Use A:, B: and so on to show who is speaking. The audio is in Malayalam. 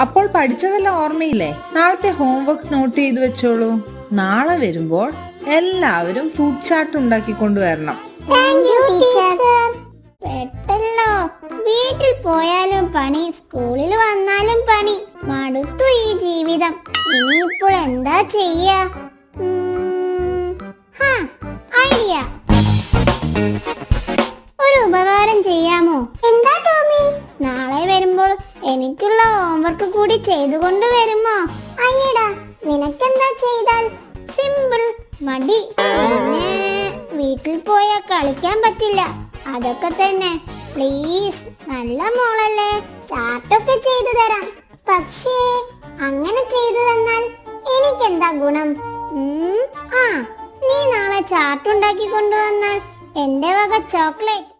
A: അപ്പോൾ പഠിച്ചതെല്ലാം ഓർമ്മയില്ലേ? നാളത്തെ ഹോംവർക്ക് നോട്ട് ചെയ്തു വെച്ചോളൂ. നാളെ വരുമ്പോൾ എല്ലാവരും ഫുഡ് ചാർട്ട് ഉണ്ടാക്കി കൊണ്ടുവരണം
B: വീട്ടിൽ പോയാലും പണി സ്കൂളിൽ വന്നാലും പണി. മടുത്തു ഈ ജീവിതം. ഇനിയിപ്പോൾ എന്താ ചെയ്യാ? ഐഡിയ. ഒരു ഉപകാരം എനിക്കുള്ള ഹോംവർക്ക് കൂടി ചെയ്തുകൊണ്ട് വരുമോ? അയ്യടാ നിനക്കെന്താ ചെയ്താൽ? സിമ്പിൾ മടി. പിന്നെ വീട്ടിൽ പോയാൽ കളിക്കാൻ പറ്റില്ല. അതൊക്കെ തന്നെ. പ്ലീസ് നല്ല മോളല്ലേ. ചാർട്ടൊക്കെ ചെയ്തു തരാം. പക്ഷേ അങ്ങനെ ചെയ്തു തന്നാൽ എനിക്കെന്താ ഗുണം? ആ നീ നാളെ ചാർട്ട് ഉണ്ടാക്കി കൊണ്ടുവന്നാൽ എന്റെ വക ചോക്ലേറ്റ്